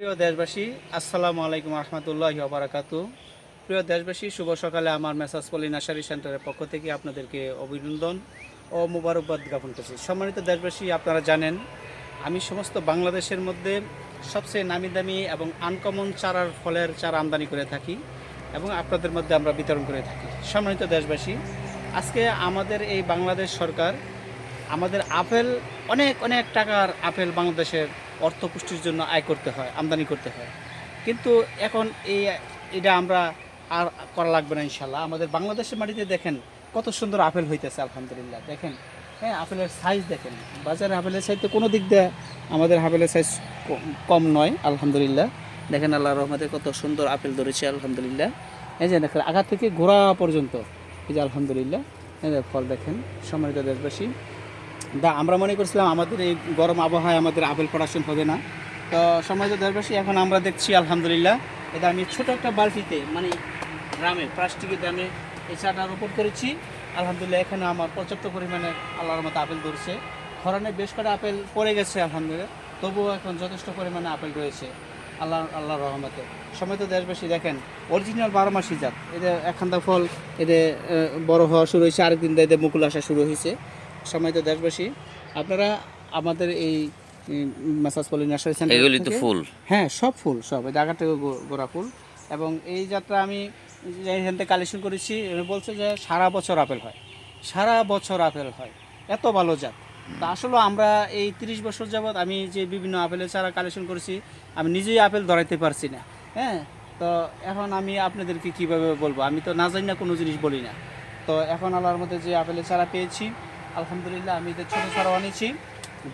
প্রিয় দেশবাসী, আসসালামু আলাইকুম রহমতুল্লাহ বারাকাতু। প্রিয় দেশবাসী, শুভ সকালে আমার মেসাজ পলি নার্সারি সেন্টারের পক্ষ থেকে আপনাদেরকে অভিনন্দন ও মুবারকবাদ জ্ঞাপন করছি। সম্মানিত দেশবাসী, আপনারা জানেন, আমি সমস্ত বাংলাদেশের মধ্যে সবচেয়ে নামি দামি এবং আনকমন চারার ফলের চারা আমদানি করে থাকি এবং আপনাদের মধ্যে আমরা বিতরণ করে থাকি। সম্মানিত দেশবাসী, আজকে আমাদের এই বাংলাদেশ সরকার আমাদের আপেল, অনেক অনেক টাকার আপেল বাংলাদেশের অর্থ পুষ্টির জন্য আয় করতে হয়, আমদানি করতে হয়। কিন্তু এখন এই, এটা আমরা আর করা লাগবে না ইনশাল্লাহ আমাদের বাংলাদেশের মাটিতে দেখেন কত সুন্দর আপেল হইতেছে, আলহামদুলিল্লাহ। দেখেন হ্যাঁ আপেলের সাইজ দেখেন। বাজারে আপেলের সাইজ তো কোনো দিক দিয়ে আমাদের আপেলের সাইজ কম নয়, আলহামদুলিল্লাহ। দেখেন আল্লাহ রহমতে কত সুন্দর আপেল ধরেছে, আলহামদুলিল্লাহ। এই যে দেখেন আগা থেকে ঘোরা পর্যন্ত। এই যে আলহামদুলিল্লাহ। এই ফল দেখেন, সম্মানিত দেশবাসী। দা, আমরা মনে করছিলাম আমাদের এই গরম আবহাওয়ায় আমাদের আপেল প্রোডাকশন হবে না। তো সমাজ দেশবাসী, এখন আমরা দেখছি, আলহামদুলিল্লাহ এটা আমি ছোট একটা বালতিতে মানে গ্রামে, প্লাস্টিকের দামে এই চাটা রোপণ করেছি। আলহামদুলিল্লাহ, এখানে আমার পর্যাপ্ত পরিমাণে আল্লাহর মতো আপেল ধরছে। খরানে বেশ করে আপেল পড়ে গেছে, আলহামদুলিল্লাহ, তবুও এখন যথেষ্ট পরিমাণে আপেল রয়েছে আল্লাহ আল্লাহর রহমতে। সময় তো দেশবাসী, দেখেন অরিজিনাল বারো মাসি জাত। এদের একখান্দা ফল এদের বড় হওয়া শুরু হয়েছে, আরেকদিন এদের মুকুল আসা শুরু হয়েছে। সময় তো দেশবাসী আপনারা আমাদের এই মাসাজ পলি নার্সারি সেন্টার এগুলি তো ফুল। হ্যাঁ সব ফুল সব। এই জায়গা থেকে গোড়া ফুল। এবং এই যাত্রা আমি এখান থেকে কালেকশন করেছি বলছে যে সারা বছর আপেল হয়। সারা বছর আপেল হয়। এত ভালো জাত। তা আসলে আমরা এই তিরিশ বছর যাবৎ আমি যে বিভিন্ন আপেলের চারা কালেকশন করেছি আমি নিজেই আপেল ধরাইতে পারছি না। হ্যাঁ তো এখন আমি আপনাদেরকে কীভাবে বলব? আমি তো না জানি না কোনো জিনিস বলি না। তো এখন আল্লাহর মধ্যে যে আপেলের চারা পেয়েছি আলহামদুলিল্লাহ, আমি এদের ছোটো চারাও আনিছি,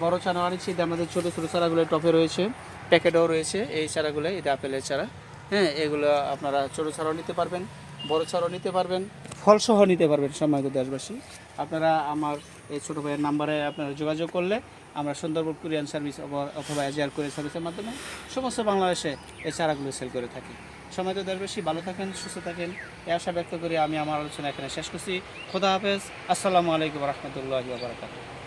বড় চারাও আনিছি এটা আমাদের ছোটো ছোটো চারাগুলো টপে রয়েছে, প্যাকেটও রয়েছে এই চারাগুলো এটা আপেলের চারা হ্যাঁ এগুলো আপনারা ছোটো চারাও নিতে পারবেন, বড় চারাও নিতে পারবেন, ফলসহ নিতে পারবেন সম্মানিত দেশবাসী। আপনারা আমার এই ছোটো ভাইয়ের নাম্বারে আপনারা যোগাযোগ করলে আমরা সুন্দরবন কুরিয়ান সার্ভিস অথবা- এজিআর কুরিয়ার সার্ভিসের মাধ্যমে সমস্ত বাংলাদেশে এই চারাগুলো সেল করে থাকি। সময় তো ভালো থাকেন, সুস্থ থাকেন। এই আশা ব্যক্ত করে আমি আমার আলোচনা এখানে শেষ করছি। খোদা হাফেজ। আসসালামু আলাইকুম রহমতুল্লাহ বারকাতুহ।